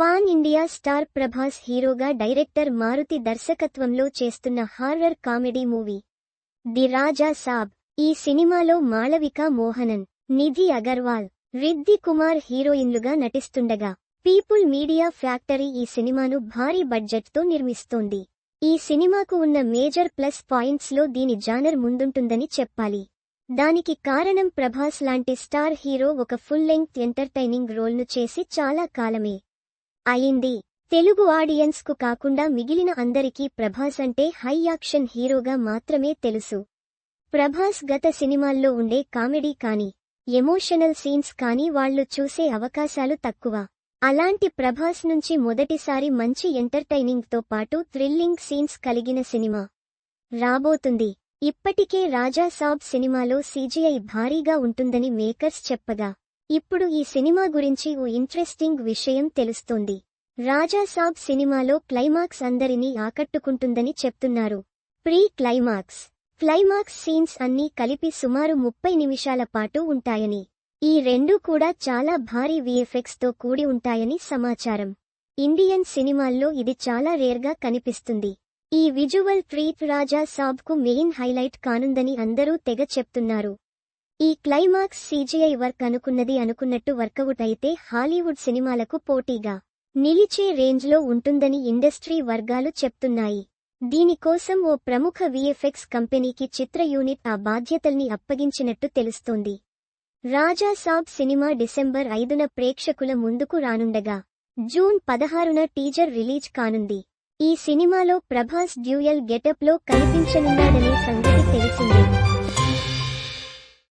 Pan India star Prabhas హీరోగా director Maruthi దర్శకత్వంలో చేస్తున్న horror comedy movie. The Raja Saab ఈ సినిమాలో మాళవిక మోహనన్ నిధి అగర్వాల్ రిద్ది కుమార్ హీరోయిన్లుగా నటిస్తుండగా పీపుల్ మీడియా ఫ్యాక్టరీ ఈ సినిమాను భారీ బడ్జెట్తో నిర్మిస్తోంది. ఈ సినిమాకు ఉన్న మేజర్ ప్లస్ పాయింట్స్లో దీని జానర్ ముందుంటుందని చెప్పాలి. దానికి కారణం ప్రభాస్ లాంటి స్టార్ హీరో ఒక ఫుల్ లెంగ్త్ ఎంటర్టైనింగ్ రోల్ను చేసి చాలా కాలమే. అయింది. తెలుగు ఆడియన్స్కు కాకుండా మిగిలిన అందరికీ ప్రభాస్ అంటే హై యాక్షన్ హీరోగా మాత్రమే తెలుసు. ప్రభాస్ గత సినిమాల్లో ఉండే కామెడీ కాని ఎమోషనల్ సీన్స్ కాని వాళ్ళు చూసే అవకాశాలు తక్కువ. అలాంటి ప్రభాస్ నుంచి మొదటిసారి మంచి ఎంటర్టైనింగ్తో పాటు థ్రిల్లింగ్ సీన్స్ కలిగిన సినిమా రాబోతుంది. ఇప్పటికే రాజా సాబ్ సినిమాలో సీజీఐ భారీగా ఉంటుందని మేకర్స్ చెప్పగా ఇప్పుడు ఈ సినిమా గురించి ఓ ఇంట్రెస్టింగ్ విషయం తెలుస్తోంది. రాజా సాబ్ సినిమాలో క్లైమాక్స్ అందరినీ ఆకట్టుకుంటుందని చెప్తున్నారు. ప్రీ క్లైమాక్స్ క్లైమాక్స్ సీన్స్ అన్నీ కలిపి సుమారు ముప్పై నిమిషాల పాటు ఉంటాయని. ఈ రెండూ కూడా చాలా భారీ విఎఫ్ఎక్స్తో కూడి ఉంటాయని సమాచారం. ఇండియన్ సినిమాల్లో ఇది చాలా రేర్గా కనిపిస్తుంది. ఈ విజువల్ ట్రీట్ రాజా సాబ్కు మెయిన్ హైలైట్ కానుందని అందరూ తెగ చెప్తున్నారు. ఈ క్లైమాక్స్ సీజీఐ వర్క్ అనుకున్నది అనుకున్నట్టు వర్కౌట్ అయితే హాలీవుడ్ సినిమాలకు పోటీగా నిలిచే రేంజ్లో ఉంటుందని ఇండస్ట్రీ వర్గాలు చెప్తున్నాయి. దీనికోసం ఓ ప్రముఖ విఎఫ్ఎక్స్ కంపెనీకి చిత్ర యూనిట్ ఆ బాధ్యతల్ని అప్పగించినట్టు తెలుస్తోంది. రాజా సాబ్ సినిమా డిసెంబర్ ఐదున ప్రేక్షకుల ముందుకు రానుండగా జూన్ పదహారున టీజర్ రిలీజ్ కానుంది. ఈ సినిమాలో ప్రభాస్ డ్యూయల్ గెటప్లో కనిపించనున్నాడనే సంగతి తెలిసిందే.